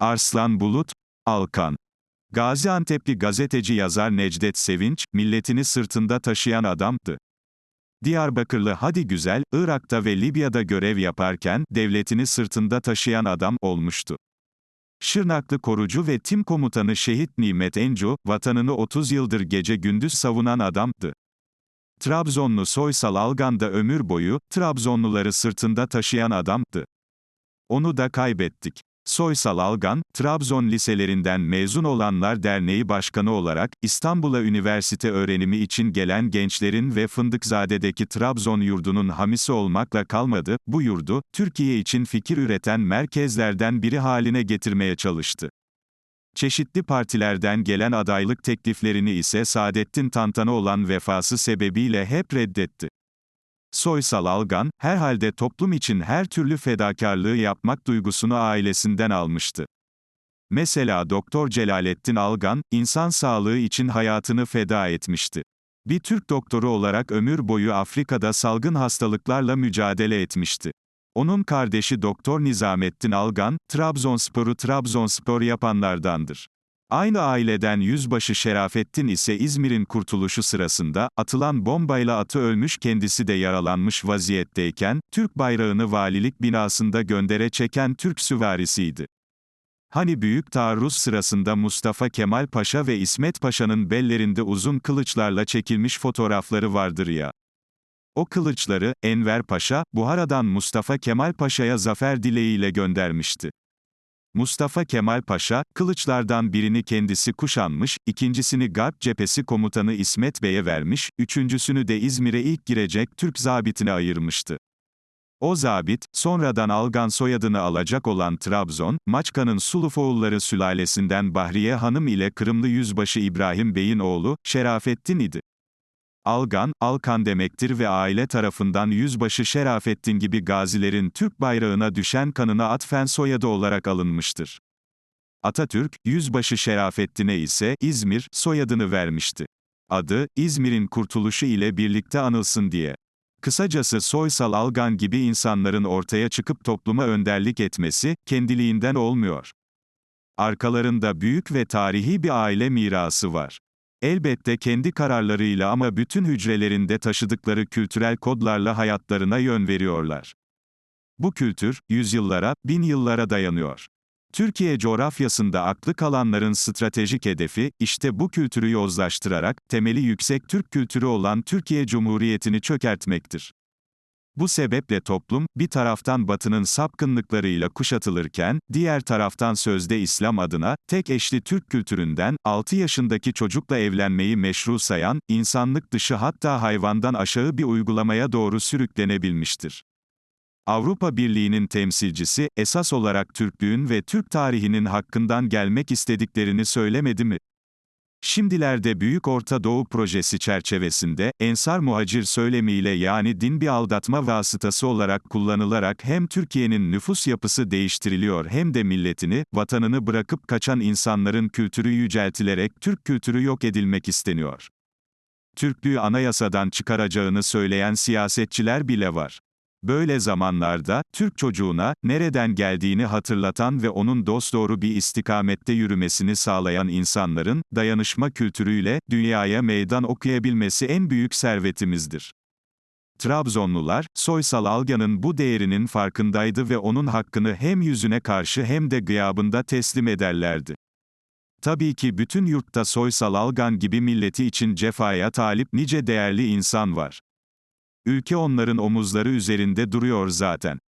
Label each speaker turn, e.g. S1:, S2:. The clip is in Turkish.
S1: Arslan Bulut, Alkan. Gaziantep'li gazeteci yazar Necdet Sevinç, milletini sırtında taşıyan adamdı. Diyarbakırlı Hadi Güzel, Irak'ta ve Libya'da görev yaparken, devletini sırtında taşıyan adam olmuştu. Şırnaklı korucu ve tim komutanı Şehit Nimet Encu, vatanını 30 yıldır gece gündüz savunan adamdı. Trabzonlu Soysal Algan da ömür boyu, Trabzonluları sırtında taşıyan adamdı. Onu da kaybettik. Soysal Algan, Trabzon liselerinden mezun olanlar derneği başkanı olarak, İstanbul'a üniversite öğrenimi için gelen gençlerin ve Fındıkzade'deki Trabzon yurdunun hamisi olmakla kalmadı, bu yurdu, Türkiye için fikir üreten merkezlerden biri haline getirmeye çalıştı. Çeşitli partilerden gelen adaylık tekliflerini ise Saadettin Tantan'a olan vefası sebebiyle hep reddetti. Soysal Algan, herhalde toplum için her türlü fedakarlığı yapmak duygusunu ailesinden almıştı. Mesela Doktor Celalettin Algan, insan sağlığı için hayatını feda etmişti. Bir Türk doktoru olarak ömür boyu Afrika'da salgın hastalıklarla mücadele etmişti. Onun kardeşi Doktor Nizamettin Algan, Trabzonspor'u Trabzonspor yapanlardandır. Aynı aileden yüzbaşı Şerafettin ise İzmir'in kurtuluşu sırasında, atılan bombayla atı ölmüş kendisi de yaralanmış vaziyetteyken, Türk bayrağını valilik binasında göndere çeken Türk süvarisiydi. Hani büyük taarruz sırasında Mustafa Kemal Paşa ve İsmet Paşa'nın bellerinde uzun kılıçlarla çekilmiş fotoğrafları vardır ya. O kılıçları, Enver Paşa, Buhara'dan Mustafa Kemal Paşa'ya zafer dileğiyle göndermişti. Mustafa Kemal Paşa, kılıçlardan birini kendisi kuşanmış, ikincisini Garp Cephesi Komutanı İsmet Bey'e vermiş, üçüncüsünü de İzmir'e ilk girecek Türk zabitine ayırmıştı. O zabit, sonradan Algan soyadını alacak olan Trabzon, Maçka'nın Sulufoğulları sülalesinden Bahriye Hanım ile Kırımlı Yüzbaşı İbrahim Bey'in oğlu, Şerafettin idi. Algan, Alkan demektir ve aile tarafından Yüzbaşı Şerafettin gibi gazilerin Türk bayrağına düşen kanına atfen soyadı olarak alınmıştır. Atatürk, Yüzbaşı Şerafettin'e ise İzmir soyadını vermişti. Adı, İzmir'in kurtuluşu ile birlikte anılsın diye. Kısacası Soysal Algan gibi insanların ortaya çıkıp topluma önderlik etmesi, kendiliğinden olmuyor. Arkalarında büyük ve tarihi bir aile mirası var. Elbette kendi kararlarıyla ama bütün hücrelerinde taşıdıkları kültürel kodlarla hayatlarına yön veriyorlar. Bu kültür, yüzyıllara, bin yıllara dayanıyor. Türkiye coğrafyasında aklı kalanların stratejik hedefi, işte bu kültürü yozlaştırarak, temeli yüksek Türk kültürü olan Türkiye Cumhuriyeti'ni çökertmektir. Bu sebeple toplum, bir taraftan batının sapkınlıklarıyla kuşatılırken, diğer taraftan sözde İslam adına, tek eşli Türk kültüründen, 6 yaşındaki çocukla evlenmeyi meşru sayan, insanlık dışı hatta hayvandan aşağı bir uygulamaya doğru sürüklenebilmiştir. Avrupa Birliği'nin temsilcisi, esas olarak Türklüğün ve Türk tarihinin hakkından gelmek istediklerini söylemedi mi? Şimdilerde Büyük Orta Doğu Projesi çerçevesinde, ensar muhacir söylemiyle yani din bir aldatma vasıtası olarak kullanılarak hem Türkiye'nin nüfus yapısı değiştiriliyor hem de milletini, vatanını bırakıp kaçan insanların kültürü yüceltilerek Türk kültürü yok edilmek isteniyor. Türklüğü anayasadan çıkaracağını söyleyen siyasetçiler bile var. Böyle zamanlarda, Türk çocuğuna, nereden geldiğini hatırlatan ve onun dosdoğru bir istikamette yürümesini sağlayan insanların, dayanışma kültürüyle, dünyaya meydan okuyabilmesi en büyük servetimizdir. Trabzonlular, Soysal Algan'ın bu değerinin farkındaydı ve onun hakkını hem yüzüne karşı hem de gıyabında teslim ederlerdi. Tabii ki bütün yurtta Soysal Algan gibi milleti için cefaya talip nice değerli insan var. Ülke onların omuzları üzerinde duruyor zaten.